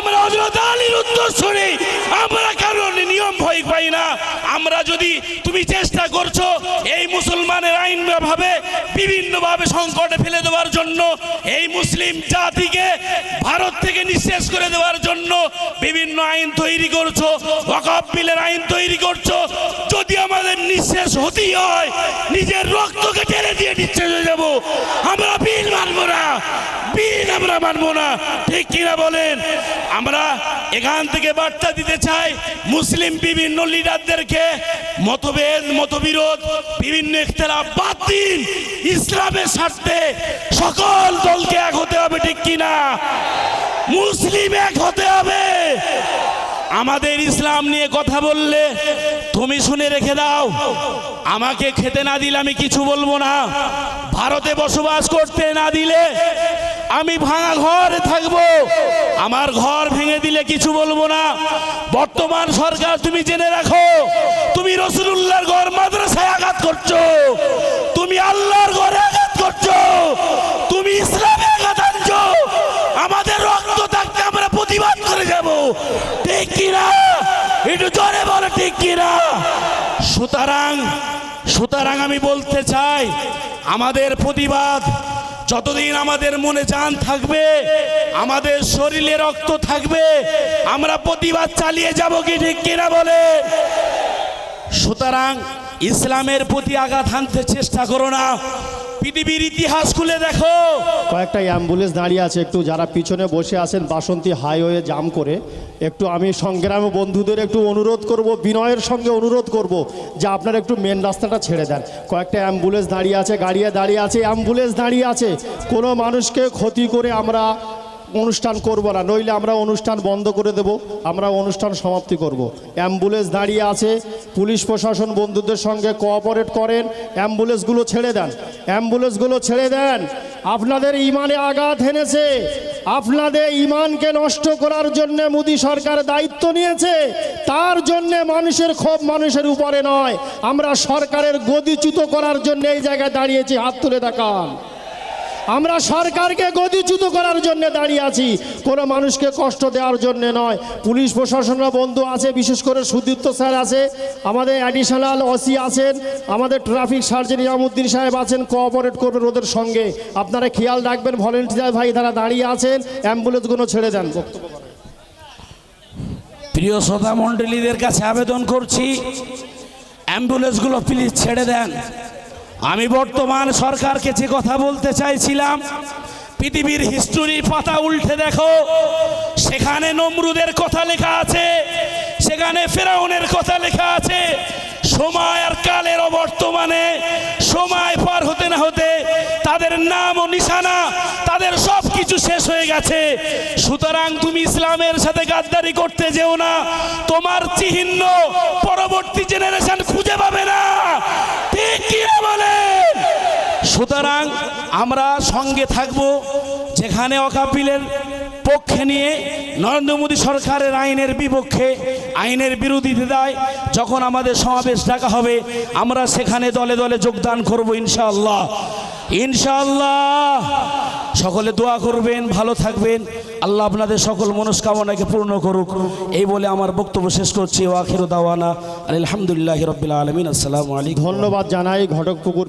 আমরা হজরত উত্তর শুনি, আমরা কারণ নিয়ম ভয় পাই না। আমরা যদি তুমি চেষ্টা করছ এই মুসলমানের আইন ভাবে বিভিন্নভাবে সংকটে ফেলে দেওয়ার জন্য, এই মুসলিম জাতিকে ভারত থেকে নিঃশেষ করে দেওয়ার জন্য বিভিন্ন আইন তৈরি করছ, ওয়াকফ বিলের আইন তৈরি করছ নিঃশেষ হতেই হয়। নিজের রক্তকে টেনে দিয়ে নিঃশেষ হয়ে যাব। আমরা বিল মানবো না। বিল আমরা মানবো না। ঠিক কিনা বলেন? আমরা এখান থেকে বার্তা দিতে চাই, মুসলিম বিভিন্ন লিডারদেরকে, মতভেদ, মতবিরোধ, বিভিন্ন ইখতলাফ বাদ দিন। ইসলামের স্বার্থে সকল দলকে এক হতে হবে, ঠিক কিনা? মুসলিম এক হতে হবে। আমাদের ইসলাম নিয়ে কথা বললে তুমি শুনে রেখে দাও। আমাকে খেতে না দিলে আমি কিছু বলব না। ভারতে বসবাস করতে না দিলে আমি ভাঙা ঘরে থাকব। আমার ঘর ভেঙে দিলে কিছু বলব না। বর্তমান সরকার তুমি জেনে রাখো, তুমি রসুল্লাহর ঘর মাদ্রাসায় আঘাত করছ। তুমি আল্লাহর ঘরে আঘাত করছ তুমি ইসলামে আঘাত আনছো আমাদের রক্ত থাকতে আমরা প্রতিবাদ করে যাব ঠিক কিনা? একটু জোরে বলো, ঠিক কিনা? সুতরাং সুতরাং আমি বলতে চাই, আমাদের প্রতিবাদ যতদিন আমাদের মনে জান থাকবে, আমাদের শরীরে রক্ত থাকবে, আমরা প্রতিবাদ চালিয়ে যাব কি ঠিক কিনা বলে? সুতরাং ইসলামের প্রতি আঘাত হানতে চেষ্টা করো না। পৃথিবীর ইতিহাস খুলে দেখো। কয়েকটা অ্যাম্বুলেন্স দাঁড়িয়ে আছে, একটু যারা পিছনে বসে আছেন, বাসন্তী হাইওয়ে জাম করে। একটু আমি সংগ্রাম বন্ধুদের একটু অনুরোধ করব, বিনয়ের সঙ্গে অনুরোধ করব, যে আপনারা একটু মেন রাস্তাটা ছেড়ে দেন। কয়েকটা অ্যাম্বুলেন্স দাঁড়িয়ে আছে, গাড়িয়ে দাঁড়িয়ে আছে, অ্যাম্বুলেন্স দাঁড়িয়ে আছে। কোনো মানুষকে ক্ষতি করে আমরা অনুষ্ঠান করব না, নইলে আমরা অনুষ্ঠান বন্ধ করে দেব, আমরা অনুষ্ঠান সমাপ্তি করব। অ্যাম্বুলেন্স দাঁড়িয়ে আছে, পুলিশ প্রশাসন বন্ধুদের সঙ্গে কোঅপারেট করেন, অ্যাম্বুলেন্সগুলো ছেড়ে দেন, অ্যাম্বুলেন্সগুলো ছেড়ে দেন। আপনাদের ইমানে আঘাত হেনেছে, আপনাদের ইমানকে নষ্ট করার জন্য মোদী সরকার দায়িত্ব নিয়েছে, তার জন্য মানুষের ক্ষোভ মানুষের উপরে নয়, আমরা সরকারের গদিচ্যুত করার জন্য এই জায়গায় দাঁড়িয়েছি, হাত তুলে দেখান। আমরা সরকারকে গদিচ্যুত করার জন্য দাঁড়িয়ে আছি। কোনো মানুষকে কষ্ট দেওয়ার জন্য নয়। পুলিশ প্রশাসনরা বন্ধু আছে, বিশেষ করে সুদীপ্ত স্যার আছে, আমাদের অ্যাডিশনাল ওসি আছেন, আমাদের ট্রাফিক সার্জন ইয়ামুদ্দিন সাহেব আছেন কোঅপারেট করবেন ওদের সঙ্গে। আপনারা খেয়াল রাখবেন ভলেন্টিয়ার ভাই তারা দাঁড়িয়ে আছেন অ্যাম্বুলেন্সগুলো ছেড়ে দেন। প্রিয় শ্রোতা মণ্ডলীদের কাছে আবেদন করছি অ্যাম্বুলেন্সগুলো প্লিজ ছেড়ে দেন। আমি বর্তমান সরকারকে যে কথা বলতে চাইছিলাম, পৃথিবীর হিস্টোরির পাতা উল্টে দেখো। সেখানে নমরুদের কথা লেখা আছে, সেখানে ফেরাউনের কথা লেখা আছে। সময় আর কালের অবর্তমানে, সময় পার হতে না হতে তাদের নাম ও নিশানা, তাদের সব কিছু শেষ হয়ে গেছে। সুতরাং তুমি ইসলামের সাথে গাদ্দারি করতে যেও না, তোমার চিহ্ন পরবর্তী জেনারেশন খুঁজে পাবে না। সুতরাং আমরা সঙ্গে থাকব যেখানে অকাপিলের পক্ষে নিয়ে নরেন্দ্র মোদী সরকারের আইনের বিপক্ষে, আইনের বিরোধী দেয় যখন আমাদের সমাবেশ ডাকা হবে, আমরা সেখানে দলে দলে যোগদান করব ইনশাআল্লাহ। ইনশাআল্লাহ। সকলে দোয়া করবেন, ভালো থাকবেন। আল্লাহ আপনাদের সকল মনস্কামনাকে পূর্ণ করুক। এই বলে আমার বক্তব্য শেষ করছি। ওয়াখির দাওয়ানা আলহামদুলিল্লাহ রবিল আলমিন। আসসালামু আলাইকুম। ধন্যবাদ জানাই ঘটকপুকুর